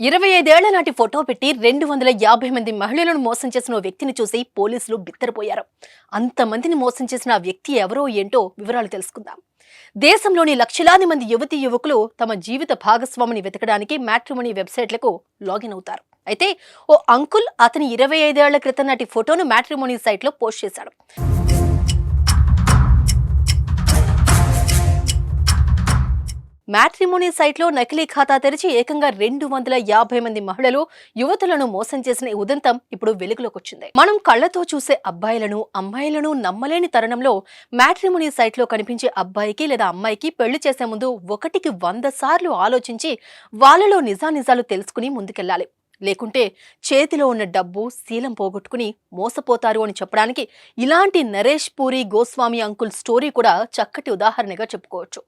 ఇరవై ఐదేళ్ళ నాటి ఫోటో పెట్టి రెండు వందల యాభై మంది మహిళలను మోసం చేసిన వ్యక్తిని చూసి పోలీసులు బిత్తరపోయారు. అంతమందిని మోసం చేసిన ఆ వ్యక్తి ఎవరో ఏంటో వివరాలు తెలుసుకుందాం. దేశంలోని లక్షలాది మంది యువతీ యువకులు తమ జీవిత భాగస్వామిని వెతకడానికి మ్యాట్రిమోనీ వెబ్సైట్లకు లాగిన్ అవుతారు. అయితే ఓ అంకుల్ అతని ఇరవై ఐదేళ్ళ క్రితం నాటి ఫోటోను మ్యాట్రిమోనీ సైట్లో పోస్ట్ చేశాడు. మ్యాట్రిమోనీ సైట్లో నకిలీ ఖాతా తెరిచి ఏకంగా రెండు వందల యాభై మంది మహిళలు యువతులను మోసం చేసిన ఈ ఉదంతం ఇప్పుడు వెలుగులోకి వచ్చింది మనం కళ్ళతో చూసే అబ్బాయిలను అమ్మాయిలను నమ్మలేని తరుణంలో మ్యాట్రిమోనీ సైట్లో కనిపించే అబ్బాయికి లేదా అమ్మాయికి పెళ్ళి చేసే ముందు ఒకటికి వంద సార్లు ఆలోచించి వాళ్ళలో నిజానిజాలు తెలుసుకుని ముందుకెళ్ళాలి. లేకుంటే చేతిలో ఉన్న డబ్బు శీలం పోగొట్టుకుని మోసపోతారు అని చెప్పడానికి ఇలాంటి నరేష్ పూరి గోస్వామి అంకుల్ స్టోరీ కూడా చక్కటి ఉదాహరణగా చెప్పుకోవచ్చు.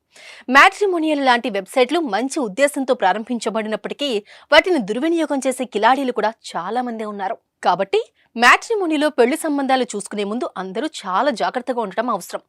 మ్యాట్రిమోనియల్ లాంటి వెబ్సైట్లు మంచి ఉద్దేశంతో ప్రారంభించబడినప్పటికీ వాటిని దుర్వినియోగం చేసే కిలాడీలు కూడా చాలా మందే ఉన్నారు. కాబట్టి మ్యాట్రిమోనిలో పెళ్ళి సంబంధాలు చూసుకునే ముందు అందరూ చాలా జాగ్రత్తగా ఉండటం అవసరం.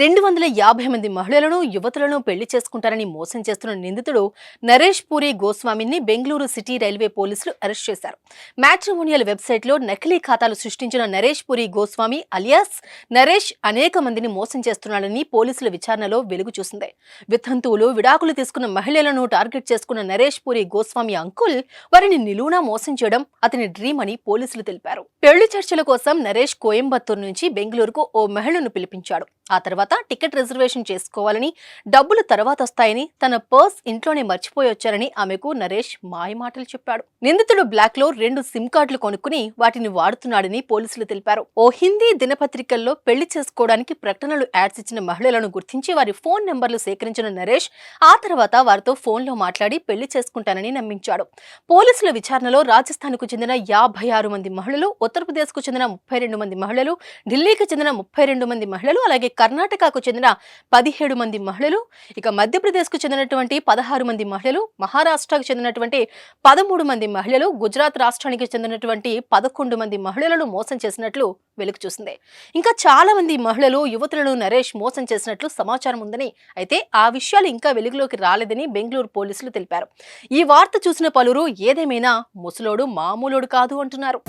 రెండు వందల యాభై మంది మహిళలను యువతులను పెళ్ళి చేసుకుంటారని మోసం చేస్తున్న నిందితుడు నరేష్ పూరి గోస్వామిని బెంగళూరు సిటీ రైల్వే పోలీసులు అరెస్ట్ చేశారు. మ్యాట్రిమోనియల్ వెబ్సైట్లో నకిలీ ఖాతాలు సృష్టించిన నరేష్ పూరి గోస్వామి అలియాస్ నరేష్ అనేక మందిని మోసం చేస్తున్నాడని పోలీసుల విచారణలో వెలుగు చూసింది. వితంతువులు విడాకులు తీసుకున్న మహిళలను టార్గెట్ చేసుకున్న నరేష్ పూరి గోస్వామి అంకుల్ వారిని నిలువునా మోసం చేయడం అతని డ్రీమ్ అని పోలీసులు తెలిపారు. పెళ్ళి చర్చల కోసం నరేష్ కోయంబత్తూరు నుంచి బెంగళూరుకు ఓ మహిళను పిలిపించాడు. ఆ తర్వాత టికెట్ రిజర్వేషన్ చేసుకోవాలని డబ్బులు తర్వాత వస్తాయని తన పర్స్ ఇంట్లోనే మర్చిపోయి వచ్చారని ఆమెకు నరేష్ మాయమాటలు చెప్పాడు. నిందితుడు బ్లాక్లో రెండు సిమ్ కార్డులు కొనుక్కుని వాటిని వాడుతున్నాడని పోలీసులు తెలిపారు. ఓ హిందీ దినపత్రికల్లో పెళ్ళి చేసుకోవడానికి ప్రకటనలు యాడ్స్ ఇచ్చిన మహిళలను గుర్తించి వారి ఫోన్ నెంబర్లు సేకరించిన నరేష్ ఆ తర్వాత వారితో ఫోన్లో మాట్లాడి పెళ్ళి చేసుకుంటానని నమ్మించాడు. పోలీసుల విచారణలో రాజస్థాన్కు చెందిన యాభై ఆరు మంది మహిళలు ఉత్తరప్రదేశ్కు చెందిన ముప్పై రెండు మంది మహిళలు ఢిల్లీకి చెందిన ముప్పై రెండు మంది మహిళలు అలాగే కర్ణాటక కర్ణాటకకు చెందిన పదిహేడు మంది మహిళలు ఇక మధ్యప్రదేశ్కు చెందినటువంటి పదహారు మంది మహిళలు మహారాష్ట్రకు చెందినటువంటి పదమూడు మంది మహిళలు గుజరాత్ రాష్ట్రానికి చెందినటువంటి పదకొండు మంది మహిళలను మోసం చేసినట్లు వెలుగు చూసింది. ఇంకా చాలా మంది మహిళలు యువతులను నరేష్ మోసం చేసినట్లు సమాచారం ఉందని అయితే ఆ విషయాలు ఇంకా వెలుగులోకి రాలేదని బెంగళూరు పోలీసులు తెలిపారు. ఈ వార్త చూసిన పలువురు ఏదేమైనా ముసలోడు మామూలోడు కాదు అంటున్నారు.